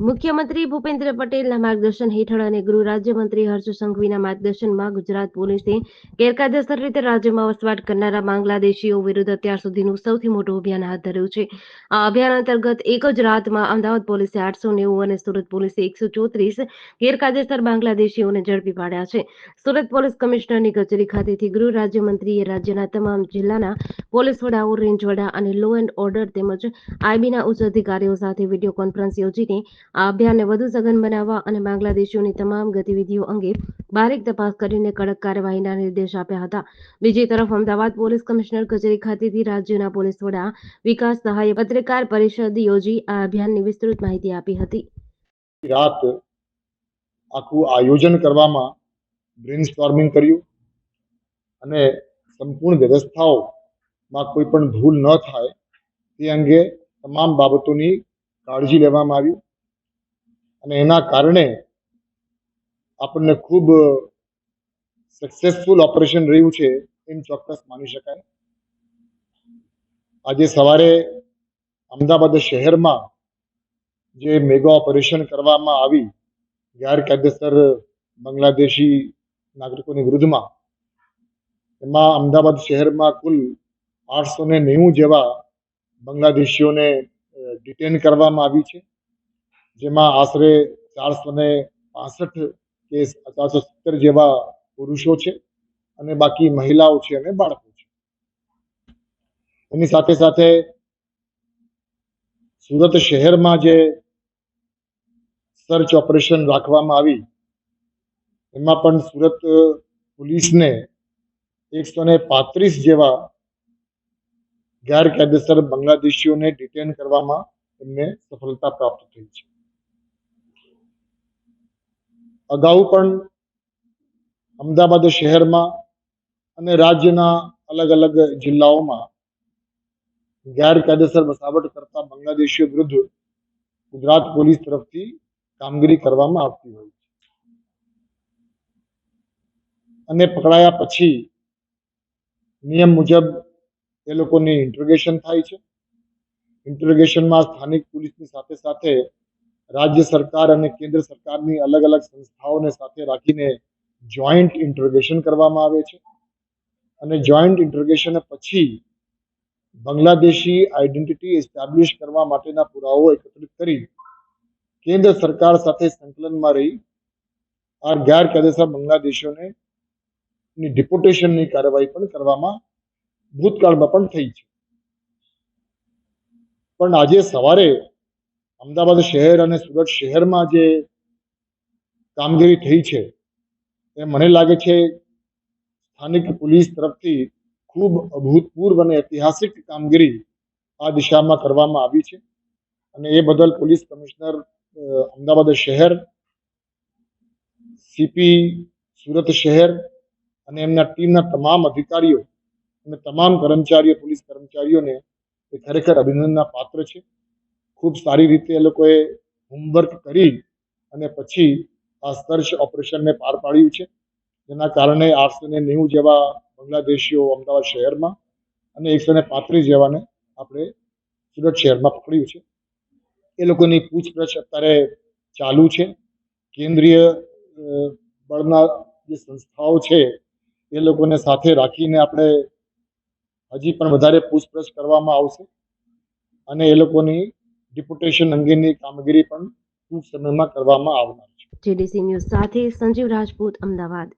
મુખ્યમંત્રી ભૂપેન્દ્ર પટેલના માર્ગદર્શન હેઠળ અને ગૃહ રાજ્યમંત્રી હર્ષ સંઘવીના માર્ગદર્શનમાં ગુજરાત પોલીસે ગેરકાયદેસર રીતે રાજ્યમાં વસવાટ કરનારા બાંગ્લાદેશીઓ વિરુદ્ધ અત્યાર સુધીનું સૌથી મોટું અભિયાન હાથ ધર્યું છે. આ અભિયાન અંતર્ગત એક જ રાતમાં અમદાવાદ પોલીસે આઠસો નેવું અને સુરત પોલીસે એકસો ચોત્રીસ ગેરકાયદેસર બાંગ્લાદેશીઓને ઝડપી પાડ્યા છે. સુરત પોલીસ કમિશનરની કચેરી ખાતેથી ગૃહ રાજ્યમંત્રીએ રાજ્યના તમામ જિલ્લાના પોલીસ વડાઓ રેન્જ વડા અને લો એન્ડ ઓર્ડર તેમજ આઈબીના ઉચ્ચ અધિકારીઓ સાથે વીડિયો કોન્ફરન્સ યોજીને આ અભિયાનને વધુ સઘન બનાવવા અને બાંગ્લાદેશીઓની તમામ ગતિવિધિઓ અંગે બારીક તપાસ કરીને કડક કાર્યવાહીના નિર્દેશ આપ્યા હતા. બીજી તરફ અમદાવાદ પોલીસ કમિશનર કચેરી ખાતેથી રાજ્યના પોલીસ વડા વિકાસ સહાયે પત્રકાર પરિષદ યોજી આ અભિયાનની વિસ્તૃત માહિતી આપી હતી. રાત આખું આયોજન કરવામાં બ્રેઇનસ્ટોર્મિંગ કર્યું અને સંપૂર્ણ વ્યવસ્થાઓમાં કોઈ પણ ભૂલ ન થાય તે અંગે તમામ બાબતોની કાળજી લેવામાં આવી. અને એના કારણે આપણને ખૂબ સક્સેસફુલ ઓપરેશન રહ્યું છે એમ ચોક્કસ માની શકાય. આજે સવારે અમદાવાદ શહેરમાં જે મેગા ઓપરેશન કરવામાં આવી, ગેરકાયદેસર બાંગ્લાદેશી નાગરિકોની વિરુદ્ધમાં, એમાં અમદાવાદ શહેરમાં કુલ આઠસો ને નેવું જેવા બાંગ્લાદેશીઓને ડિટેન કરવામાં આવી છે. જેમાં આશરે ચારસો ને પાસઠ કેસ ચારસો સત્તર જેવા પુરુષો છે અને બાકી મહિલાઓ છે અને બાળકો છે. એની સાથે સાથે સુરત શહેરમાં જે સર્ચ ઓપરેશન રાખવામાં આવી, એમાં પણ સુરત પોલીસને એકસો ને પાંત્રીસ જેવા ગેરકાયદેસર બાંગ્લાદેશીઓને ડિટેન કરવામાં એમને સફળતા પ્રાપ્ત થઈ છે. અગાઉ પણ અમદાવાદ શહેરમાં અને રાજ્યના અલગ અલગ જિલ્લાઓમાં ગેરકાયદેસર વસાવટ કરતા બાંગ્લાદેશીઓ વિરુદ્ધ ગુજરાત પોલીસ તરફથી કામગીરી કરવામાં આવતી હોય છે. અને પકડાયા પછી નિયમ મુજબ એ લોકોની ઇન્ટ્રોગેશન થાય છે. ઇન્ટ્રોગેશનમાં સ્થાનિક પોલીસની સાથે સાથે રાજ્ય સરકાર અને કેન્દ્ર સરકારની અલગ અલગ સંસ્થાઓને સાથે રાખીને જોઈન્ટ ઇન્ટ્રોગેશન કરવામાં આવે છે. અને જોઈન્ટ ઇન્ટ્રોગેશન પછી બાંગ્લાદેશી આઈડેન્ટિટી એસ્ટાબ્લિશ કરવા માટેના પુરાવાઓ એકત્રિત કરી કેન્દ્ર સરકાર સાથે સંકલનમાં રહી આ ગેરકાયદેસર બાંગ્લાદેશીઓને ડિપોટેશનની કાર્યવાહી પણ કરવામાં ભૂતકાળમાં પણ થઈ છે. પણ આજે સવારે અમદાવાદ શહેર અને સુરત શહેરમાં જે કામગીરી થઈ છે, એ મને લાગે છે સ્થાનિક પોલીસ તરફથી ખૂબ અભૂતપૂર્વ અને ઐતિહાસિક કામગીરી આ દિશામાં કરવામાં આવી છે. અને એ બદલ પોલીસ કમિશનર અમદાવાદ શહેર, સીપી સુરત શહેર અને એમના ટીમના તમામ અધિકારીઓ અને તમામ કર્મચારીઓ, પોલીસ કર્મચારીઓને એ ખરેખર અભિનંદનના પાત્ર છે. ખૂબ સારી રીતે એ લોકોએ હોમવર્ક કરી અને પછી આ સર્ચ ઓપરેશનને પાર પાડ્યું છે. જેના કારણે આઠસો ને નેવું જેવા બાંગ્લાદેશીઓ અમદાવાદ શહેરમાં અને એકસો ને પાંત્રીસ જેવાને આપણે સુરત શહેરમાં પકડ્યું છે. એ લોકોની પૂછપરછ અત્યારે ચાલુ છે. કેન્દ્રીય બળના જે સંસ્થાઓ છે એ લોકોને સાથે રાખીને આપણે હજી પણ વધારે પૂછપરછ કરવામાં આવશે. અને એ લોકોની ડિપોટેશન અંગેની કામગીરી પણ ટૂંક સમયમાં કરવામાં આવનાર છે. જેડીસી ન્યૂઝ સાથે સંજીવ રાજપૂત, અમદાવાદ.